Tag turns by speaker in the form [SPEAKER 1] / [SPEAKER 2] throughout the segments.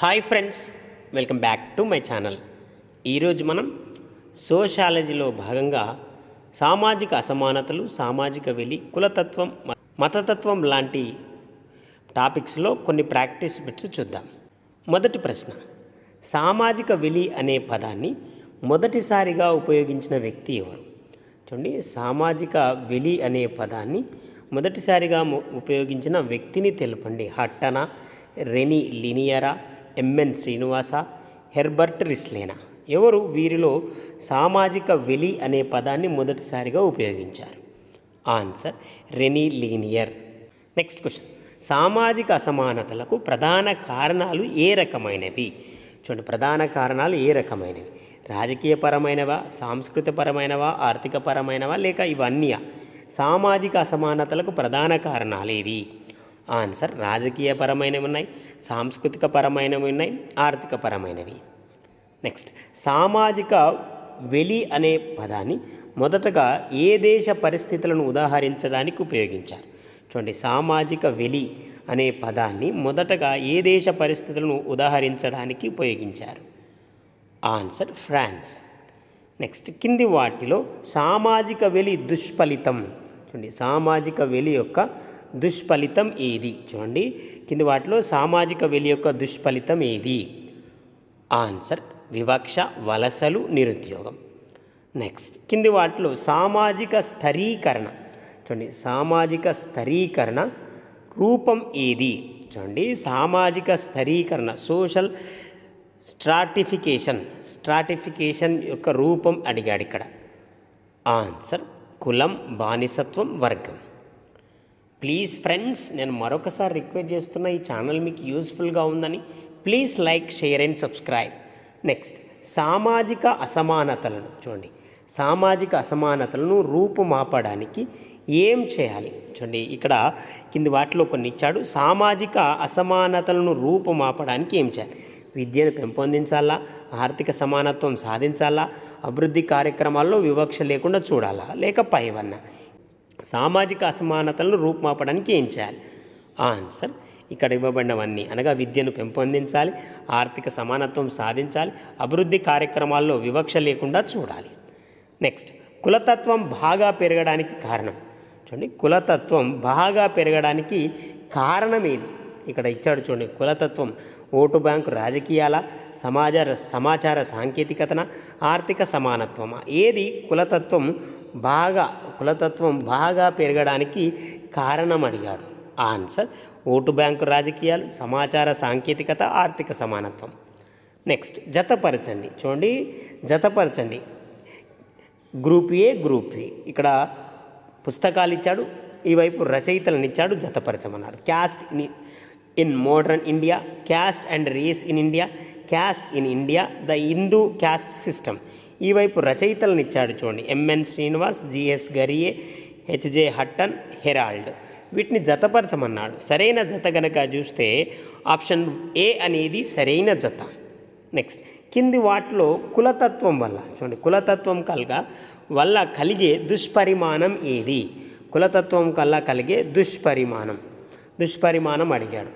[SPEAKER 1] Hi friends welcome back to my channel ఈరోజు మనం సోషాలజీలో భాగంగా సామాజిక అసమానతలు సామాజిక వెలి కులతత్వం మతతత్వం లాంటి టాపిక్స్లో కొన్ని ప్రాక్టీస్ బిట్స్ చూద్దాం. మొదటి ప్రశ్న సామాజిక వెలి అనే పదాన్ని మొదటిసారిగా ఉపయోగించిన వ్యక్తి ఎవరు? చూడండి సామాజిక వెలి అనే పదాన్ని మొదటిసారిగా ఉపయోగించిన వ్యక్తిని తెలపండి. హట్టన రెని లినియరా ఎంఎన్ శ్రీనివాస హెర్బర్ట్ రిస్లేనా. ఎవరు? వీరిలో సామాజిక వెలి అనే పదాన్ని మొదటిసారిగా ఉపయోగించారు. Answer Rene Lenoir. Next question. సామాజిక అసమానతలకు ప్రధాన కారణాలు ఏ రకమైనవి? చూడండి ప్రధాన కారణాలు ఏ రకమైనవి? రాజకీయపరమైనవా? సాంస్కృతికపరమైనవా? ఆర్థికపరమైనవా? లేక ఇవన్నీ సామాజిక అసమానతలకు ప్రధాన కారణాలు ఏవి ఆన్సర్ రాజకీయపరమైనవి ఉన్నాయి సాంస్కృతిక పరమైనవి ఉన్నాయి ఆర్థిక పరమైనవి నెక్స్ట్ సామాజిక వెలి అనే పదాన్ని మొదటగా ఏ దేశ పరిస్థితులను ఉదాహరించడానికి ఉపయోగించారు? చూడండి సామాజిక వెలి అనే పదాన్ని మొదటగా ఏ దేశ పరిస్థితులను ఉదాహరించడానికి ఉపయోగించారు? Answer France. నెక్స్ట్ కింది వాటిలో సామాజిక వెలి దుష్ఫలితం. చూడండి సామాజిక వెలి యొక్క దుష్ఫలితం ఏది? చూడండి. కింది వాటిలో సామాజిక వెలి యొక్క దుష్ఫలితం ఏది? ఆన్సర్ వివక్ష వలసలు నిరుద్యోగం. నెక్స్ట్ కింది వాటిలో సామాజిక స్థరీకరణ. చూడండి సామాజిక స్థరీకరణ రూపం ఏది? చూడండి సామాజిక స్థరీకరణ సోషల్ స్ట్రాటిఫికేషన్. స్ట్రాటిఫికేషన్ యొక్క రూపం అడిగాడు ఇక్కడ. ఆన్సర్ కులం బానిసత్వం వర్గం. ప్లీజ్ ఫ్రెండ్స్ నేను మరొకసారి రిక్వెస్ట్ చేస్తున్న ఈ ఛానల్ మీకు యూస్ఫుల్గా ఉందని please like share and subscribe next సామాజిక అసమానతలను చూడండి. సామాజిక అసమానతలను రూపుమాపడానికి ఏం చేయాలి? చూడండి ఇక్కడ కింది వాటిలో కొన్ని ఇచ్చాడు. సామాజిక అసమానతలను రూపుమాపడానికి ఏం చేయాలి? విద్యను పెంపొందించాలా? ఆర్థిక సమానత్వం సాధించాలా? అభివృద్ధి కార్యక్రమాల్లో వివక్ష లేకుండా చూడాలా? లేక పైవన్నా? సామాజిక అసమానతలను రూపుమాపడానికి ఏం చేయాలి? ఆన్సర్ ఇక్కడ ఇవ్వబడినవన్నీ. అనగా విద్యను పెంపొందించాలి ఆర్థిక సమానత్వం సాధించాలి అభివృద్ధి కార్యక్రమాల్లో వివక్ష లేకుండా చూడాలి. నెక్స్ట్ కులతత్వం బాగా పెరగడానికి కారణం. చూడండి కులతత్వం బాగా పెరగడానికి కారణం ఏది? ఇక్కడ ఇచ్చాడు చూడండి కులతత్వం ఓటు బ్యాంకు రాజకీయాల సమాజ సమాచార సాంకేతికతన ఆర్థిక సమానత్వమా? ఏది? కులతత్వం బాగా కులతత్వం బాగా పెరగడానికి కారణం అడిగాడు ఆన్సర్ ఓటు బ్యాంకు రాజకీయాలు సమాచార సాంకేతికత ఆర్థిక సమానత్వం. నెక్స్ట్ జతపరచండి. చూడండి జతపరచండి. గ్రూప్ ఏ గ్రూప్ బి ఇక్కడ పుస్తకాలు ఇచ్చాడు ఈ వైపు రచయితలను ఇచ్చాడు జతపరచమన్నాడు. Caste in in modern India caste and race in India caste in India the Hindu caste system. ఈ వైపు రచయితలను ఇచ్చాడు చూడండి. MN Srinivas GS Ghurye HJ Hutton Harold. వీటిని జతపరచమన్నాడు. సరైన జత గనక చూస్తే ఆప్షన్ ఏ అనేది సరైన జత. నెక్స్ట్ కింది వాటిలో కులతత్వం వల్ల చూడండి కులతత్వం కలగా వల్ల కలిగే దుష్పరిమాణం ఏది? కులతత్వం కల్లా కలిగే దుష్పరిమాణం. దుష్పరిమాణం అడిగాడు.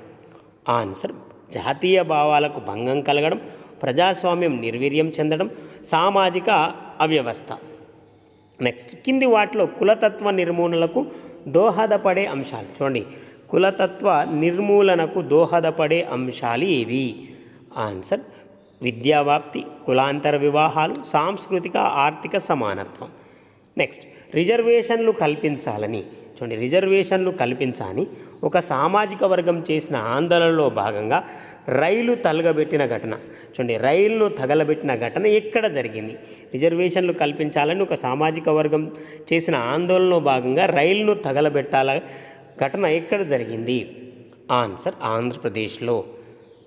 [SPEAKER 1] ఆన్సర్ జాతీయ భావాలకు భంగం కలగడం ప్రజాస్వామ్యం నిర్వీర్యం చెందడం సామాజిక అవ్యవస్థ. నెక్స్ట్ కింది వాటిలో కులతత్వ నిర్మూలనకు దోహదపడే అంశాలు. చూడండి కులతత్వ నిర్మూలనకు దోహదపడే అంశాలు ఏవి? ఆన్సర్ విద్యావ్యాప్తి కులాంతర వివాహాలు సాంస్కృతిక ఆర్థిక సమానత్వం. నెక్స్ట్ రిజర్వేషన్లు కల్పించాలని. చూడండి రిజర్వేషన్లు కల్పించాలని ఒక సామాజిక వర్గం చేసిన ఆందోళనలో భాగంగా రైలు తలగబెట్టిన ఘటన. చూడండి రైలును తగలబెట్టిన ఘటన ఎక్కడ జరిగింది? రిజర్వేషన్లు కల్పించాలని ఒక సామాజిక వర్గం చేసిన ఆందోళనలో భాగంగా రైలును తగలబెట్టాల ఘటన ఎక్కడ జరిగింది? ఆన్సర్ ఆంధ్రప్రదేశ్లో.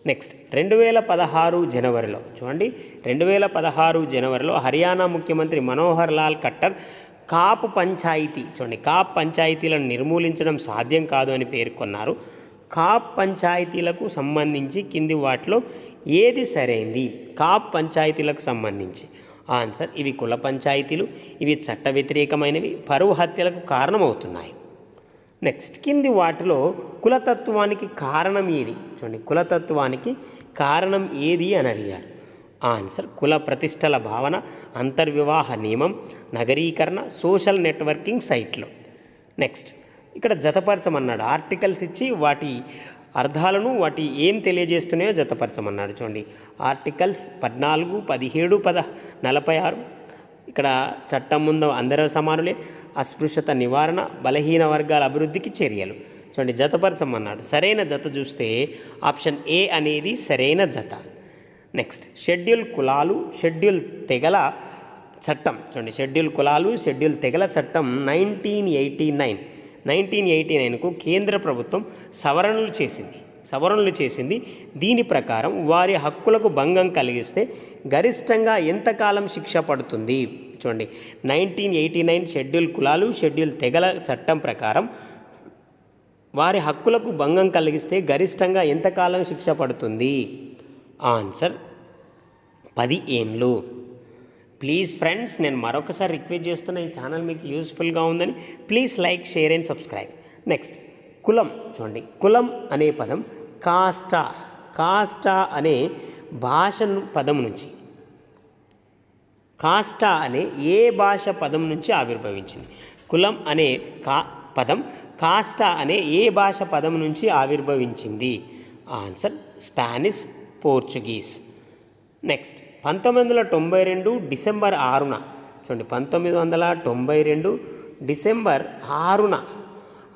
[SPEAKER 1] నెక్స్ట్ రెండు వేల పదహారు జనవరిలో. చూడండి రెండు వేల పదహారు జనవరిలో హర్యానా ముఖ్యమంత్రి మనోహర్ లాల్ ఖట్టర్ కాప్ పంచాయతీ చూడండి కాప్ పంచాయతీలను నిర్మూలించడం సాధ్యం కాదు అని పేర్కొన్నారు. కాప్ పంచాయతీలకు సంబంధించి కింది వాటిలో ఏది సరైంది? కాప్ పంచాయతీలకు సంబంధించి. ఆన్సర్ ఇవి కుల పంచాయతీలు ఇవి చట్ట వ్యతిరేకమైనవి పరువు హత్యలకు కారణమవుతున్నాయి. నెక్స్ట్ కింది వాటిలో కులతత్వానికి కారణం ఏది? చూడండి కులతత్వానికి కారణం ఏది అని అడిగాడు ఆన్సర్ కుల ప్రతిష్టల భావన అంతర్వివాహ నియమం నగరీకరణ సోషల్ నెట్వర్కింగ్ సైట్లు. నెక్స్ట్ ఇక్కడ జతపరచమన్నాడు. ఆర్టికల్స్ ఇచ్చి వాటి అర్థాలను వాటి ఏం తెలియజేస్తున్నాయో జతపరచమన్నాడు. చూడండి. ఆర్టికల్స్ పద్నాలుగు పదిహేడు పద నలభై ఆరు. ఇక్కడ చట్టం ముందు అందరూ సమానులే. అస్పృశ్యత నివారణ బలహీన వర్గాల అభివృద్ధికి చర్యలు. చూడండి జతపరచమన్నాడు. సరైన జత చూస్తే ఆప్షన్ ఏ అనేది సరైన జత. నెక్స్ట్ షెడ్యూల్ కులాలు షెడ్యూల్ తెగల చట్టం. చూడండి షెడ్యూల్ కులాలు షెడ్యూల్ తెగల చట్టం nineteen eighty nine nineteen eighty నైన్కు కేంద్ర ప్రభుత్వం సవరణలు చేసింది. సవరణలు చేసింది. దీని ప్రకారం వారి హక్కులకు భంగం కలిగిస్తే గరిష్టంగా ఎంతకాలం శిక్ష పడుతుంది? చూడండి. నైన్టీన్ ఎయిటీ నైన్ షెడ్యూల్ కులాలు షెడ్యూల్ తెగల చట్టం ప్రకారం వారి హక్కులకు భంగం కలిగిస్తే గరిష్టంగా ఎంతకాలం శిక్ష పడుతుంది? ఆన్సర్ పది ఏండ్లు. ప్లీజ్ ఫ్రెండ్స్ నేను మరొకసారి రిక్వెస్ట్ చేస్తున్న ఈ ఛానల్ మీకు యూస్ఫుల్గా ఉందని please like share and subscribe next కులం. చూడండి కులం అనే పదం కాస్టా కాస్టా అనే భాష పదం నుంచి. కాస్టా అనే ఏ భాష పదం నుంచి ఆవిర్భవించింది? కులం అనే కా పదం కాస్టా అనే ఏ భాష పదం నుంచి ఆవిర్భవించింది? ఆన్సర్ స్పానిష్ పోర్చుగీస్ నెక్స్ట్ పంతొమ్మిది వందల తొంభై రెండు డిసెంబర్ ఆరున. చూడండి పంతొమ్మిది వందల తొంభై రెండు డిసెంబర్ ఆరున.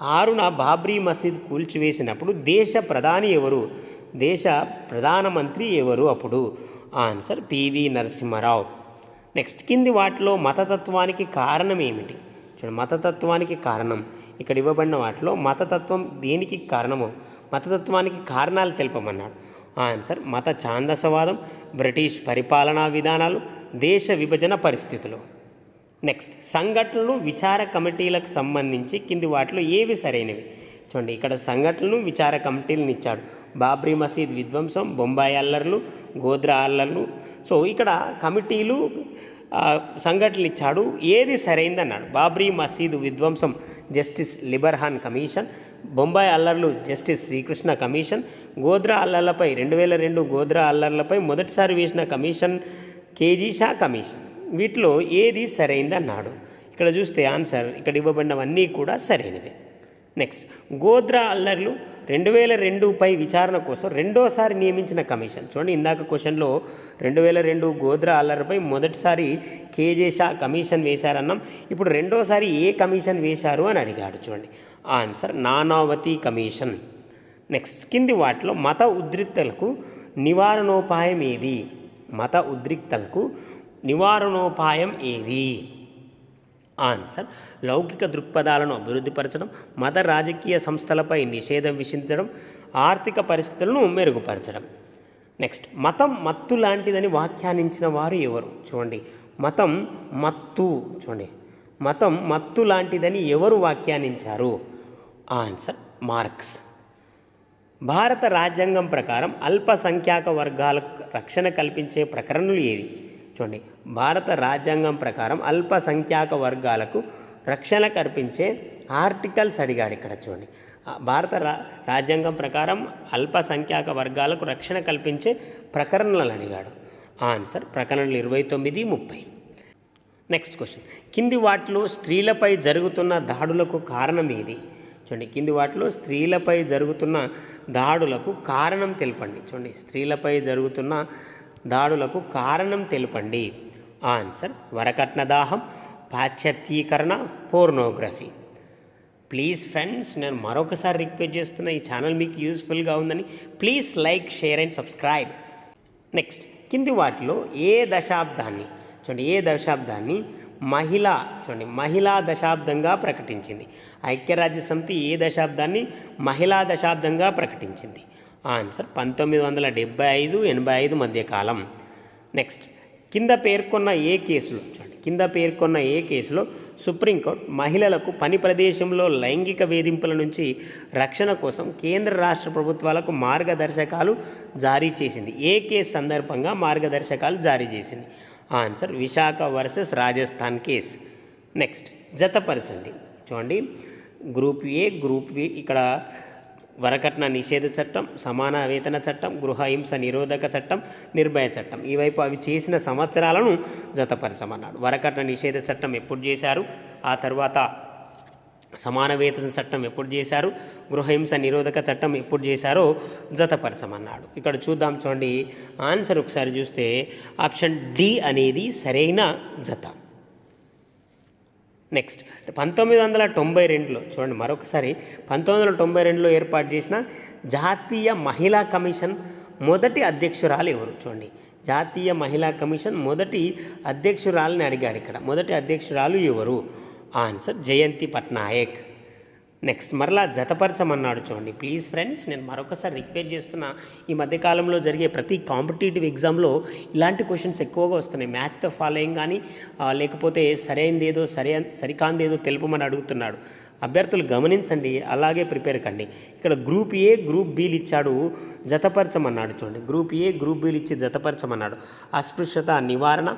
[SPEAKER 1] ఆరున బాబ్రీ మసీద్ కూల్చివేసినప్పుడు దేశ ప్రధాని ఎవరు? దేశ ప్రధానమంత్రి ఎవరు అప్పుడు? Answer PV Narasimha Rao. నెక్స్ట్ కింది వాటిలో మతతత్వానికి కారణం ఏమిటి? చూడండి మతతత్వానికి కారణం. ఇక్కడ ఇవ్వబడిన వాటిలో మతతత్వం దేనికి కారణము? మతతత్వానికి కారణాలు తెలుపమన్నాడు. ఆన్సర్ మత ఛాందసవాదం బ్రిటిష్ పరిపాలనా విధానాలు దేశ విభజన పరిస్థితులు. నెక్స్ట్ సంఘటనలు విచార కమిటీలకు సంబంధించి కింది వాటిలో ఏవి సరైనవి? చూడండి ఇక్కడ సంఘటనలు విచార కమిటీలను ఇచ్చాడు. బాబ్రీ మసీద్ విధ్వంసం బొంబాయి అల్లర్లు గోద్రా అల్లర్లు. సో ఇక్కడ కమిటీలు సంఘటనలు ఇచ్చాడు. ఏది సరైంది అన్నాడు బాబ్రీ మసీదు విధ్వంసం జస్టిస్ లిబర్హాన్ కమిషన్ బొంబాయి అల్లర్లు జస్టిస్ శ్రీకృష్ణ కమిషన్ గోద్రా అల్లర్లపై రెండు వేల రెండు గోద్రా అల్లర్లపై మొదటిసారి వేసిన కమిషన్ కేజీ షా కమిషన్. వీటిలో ఏది సరైంది అన్నాడు. ఇక్కడ చూస్తే ఆన్సర్ ఇక్కడ ఇవ్వబడినవన్నీ కూడా సరైనవే. నెక్స్ట్ గోద్రా అల్లర్లు రెండు వేల రెండుపై విచారణ కోసం రెండోసారి నియమించిన కమిషన్. చూడండి ఇందాక క్వశ్చన్లో రెండు వేల రెండు గోద్రా అల్లర్పై మొదటిసారి కేజే షా కమిషన్ వేశారన్నాం. ఇప్పుడు రెండోసారి ఏ కమిషన్ వేశారు అని అడిగాడు. చూడండి ఆన్సర్ నానావతి కమిషన్. నెక్స్ట్ కింది వాటిలో మత ఉద్రిక్తలకు నివారణోపాయం ఏది? మత ఉద్రిక్తలకు నివారణోపాయం ఏది? ఆన్సర్ లౌకిక దృక్పథాలను అభివృద్ధిపరచడం మత రాజకీయ సంస్థలపై నిషేధం విధించడం ఆర్థిక పరిస్థితులను మెరుగుపరచడం. నెక్స్ట్ మతం మత్తు లాంటిదని వ్యాఖ్యానించిన వారు ఎవరు? చూడండి. మతం మత్తు చూడండి. మతం మత్తు లాంటిదని ఎవరు వ్యాఖ్యానించారు? ఆన్సర్ మార్క్స్ భారత రాజ్యాంగం ప్రకారం అల్పసంఖ్యాక వర్గాలకు రక్షణ కల్పించే ప్రకరణలు ఏవి? చూడండి. భారత రాజ్యాంగం ప్రకారం అల్పసంఖ్యాక వర్గాలకు రక్షణ కల్పించే ఆర్టికల్స్ అడిగాడు ఇక్కడ చూడండి. భారత రా రాజ్యాంగం ప్రకారం అల్పసంఖ్యాక వర్గాలకు రక్షణ కల్పించే ప్రకరణలు అడిగాడు. ఆన్సర్ ప్రకరణలు ఇరవై తొమ్మిది ముప్పై. Next question. కింది వాటిలో స్త్రీలపై జరుగుతున్న దాడులకు కారణం ఏది? చూడండి కింది వాటిలో స్త్రీలపై జరుగుతున్న దాడులకు కారణం తెలపండి. చూడండి స్త్రీలపై జరుగుతున్న దాడులకు కారణం తెలపండి. ఆన్సర్ వరకట్న దాహం పాశ్చాత్యీకరణ పోర్నోగ్రఫీ. ప్లీజ్ ఫ్రెండ్స్ నేను మరొకసారి రిక్వెస్ట్ చేస్తున్న ఈ ఛానల్ మీకు యూస్ఫుల్గా ఉందని please like share and subscribe. Next కింది వాటిలో ఏ దశాబ్దాన్ని చూడండి ఏ దశాబ్దాన్ని మహిళా చూడండి మహిళా దశాబ్దంగా ప్రకటించింది. ఐక్యరాజ్య సమితి ఏ దశాబ్దాన్ని? మహిళా దశాబ్దంగా ప్రకటించింది. ఆన్సర్ పంతొమ్మిది వందల డెబ్బై ఐదు ఎనభై ఐదు మధ్యకాలం. నెక్స్ట్ కింద పేర్కొన్న ఏ కేసులో? చూడండి కింద పేర్కొన్న ఏ కేసులో? సుప్రీంకోర్టు మహిళలకు పని ప్రదేశంలో లైంగిక వేధింపుల నుంచి రక్షణ కోసం కేంద్ర రాష్ట్ర ప్రభుత్వాలకు మార్గదర్శకాలు జారీ చేసింది. ఏ కేసు సందర్భంగా మార్గదర్శకాలు జారీ చేసింది? Answer Vishaka versus Rajasthan case. Next జతపరచండి చూడండి గ్రూప్ ఏ గ్రూప్ బి ఇక్కడ వరకట్న నిషేధ చట్టం సమాన వేతన చట్టం గృహహింస నిరోధక చట్టం నిర్భయ చట్టం. ఈ వైపు అవి చేసిన సంవత్సరాలను జతపరచమన్నాడు వరకట్న నిషేధ చట్టం ఎప్పుడు చేశారు? ఆ తర్వాత సమాన వేతన చట్టం ఎప్పుడు చేశారు? గృహహింస నిరోధక చట్టం ఎప్పుడు చేశారో జతపరచమన్నాడు. ఇక్కడ చూద్దాం చూడండి. ఆన్సర్ ఒకసారి చూస్తే ఆప్షన్ డి అనేది సరైన జత. నెక్స్ట్ పంతొమ్మిది వందల తొంభై రెండులో చూడండి మరొకసారి పంతొమ్మిది వందల తొంభై రెండులో ఏర్పాటు చేసిన జాతీయ మహిళా కమిషన్ మొదటి అధ్యక్షురాలు ఎవరు చూడండి. జాతీయ మహిళా కమిషన్ మొదటి అధ్యక్షురాలని అడిగాడు ఇక్కడ. మొదటి అధ్యక్షురాలు ఎవరు? ఆన్సర్ జయంతి పట్నాయక్. నెక్స్ట్ మరలా జతపరచమన్నాడు చూడండి. ప్లీజ్ ఫ్రెండ్స్ నేను మరొకసారి రిక్వెస్ట్ చేస్తున్నా ఈ మధ్యకాలంలో జరిగే ప్రతి కాంపిటేటివ్ ఎగ్జామ్లో ఇలాంటి క్వశ్చన్స్ ఎక్కువగా వస్తున్నాయి. మ్యాచ్ ద ఫాలోయింగ్ కానీ లేకపోతే లేకపోతే ఏదో సరే సరికాందేదో తెలుపమని అడుగుతున్నాడు. అభ్యర్థులు గమనించండి అలాగే ప్రిపేర్ కండి. ఇక్కడ గ్రూప్ ఏ గ్రూప్ బీలు ఇచ్చాడు జతపరచమన్నాడు చూడండి. గ్రూప్ ఏ గ్రూప్ బీలు ఇచ్చి జతపరచమన్నాడు. అస్పృశ్యత నివారణ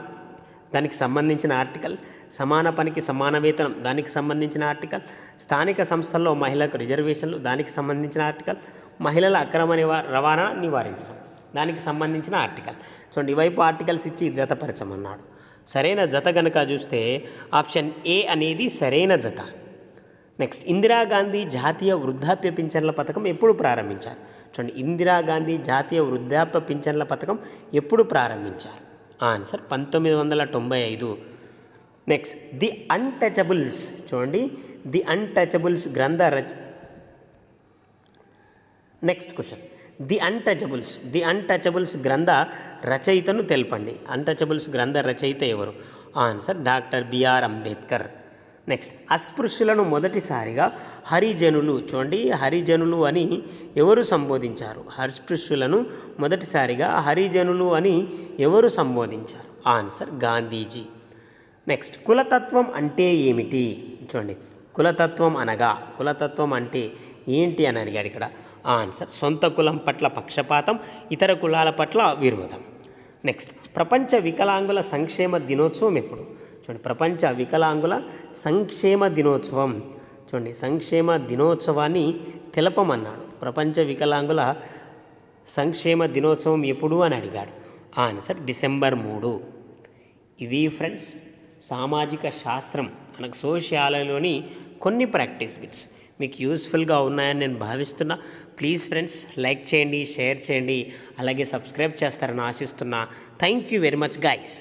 [SPEAKER 1] దానికి సంబంధించిన ఆర్టికల్ సమాన పనికి సమాన వేతనం దానికి సంబంధించిన ఆర్టికల్. స్థానిక సంస్థల్లో మహిళలకు రిజర్వేషన్లు దానికి సంబంధించిన ఆర్టికల్. మహిళల అక్రమ నివా రవాణా నివారించడం దానికి సంబంధించిన ఆర్టికల్. చూడండి ఇవైపు ఆర్టికల్స్ ఇచ్చి జతపరచమన్నాడు. సరైన జత గనక చూస్తే ఆప్షన్ ఏ అనేది సరైన జత. నెక్స్ట్ ఇందిరాగాంధీ జాతీయ వృద్ధాప్య పింఛన్ల పథకం ఎప్పుడు ప్రారంభించారు? చూడండి ఇందిరాగాంధీ జాతీయ వృద్ధాప్య పింఛన్ల పథకం ఎప్పుడు ప్రారంభించారు? ఆన్సర్ పంతొమ్మిది వందల తొంభై ఐదు. నెక్స్ట్ ది అన్టచబుల్స్ చూడండి. ది అన్టచబుల్స్ గ్రంథ రచ next question the untouchables the untouchables గ్రంథ రచయితను తెలపండి. అన్టచబుల్స్ గ్రంథ రచయిత ఎవరు? Answer doctor BR Ambedkar next అస్పృశ్యులను మొదటిసారిగా హరిజనులు చూడండి హరిజనులు అని ఎవరు సంబోధించారు? అస్పృశ్యులను మొదటిసారిగా హరిజనులు అని ఎవరు సంబోధించారు? ఆన్సర్ గాంధీజీ నెక్స్ట్ కులతత్వం అంటే ఏమిటి? చూడండి. కులతత్వం అనగా కులతత్వం అంటే ఏంటి అని అడిగాడు ఇక్కడ? ఆన్సర్ సొంత కులం పట్ల పక్షపాతం ఇతర కులాల పట్ల విరోధం. నెక్స్ట్ ప్రపంచ వికలాంగుల సంక్షేమ దినోత్సవం ఎప్పుడు? చూడండి ప్రపంచ వికలాంగుల సంక్షేమ దినోత్సవం. చూడండి సంక్షేమ దినోత్సవాన్ని తెలపమన్నాడు. ప్రపంచ వికలాంగుల సంక్షేమ దినోత్సవం ఎప్పుడు అని అడిగాడు? ఆన్సర్ డిసెంబర్ మూడు. ఇవి ఫ్రెండ్స్ సామాజిక శాస్త్రం మనకు సోషియాలలోని కొన్ని ప్రాక్టీస్ బిట్స్ మీకు యూస్ఫుల్గా ఉన్నాయని నేను భావిస్తున్నా. ప్లీజ్ ఫ్రెండ్స్ లైక్ చేయండి షేర్ చేయండి అలాగే సబ్స్క్రైబ్ చేస్తారని ఆశిస్తున్నా. Thank you very much guys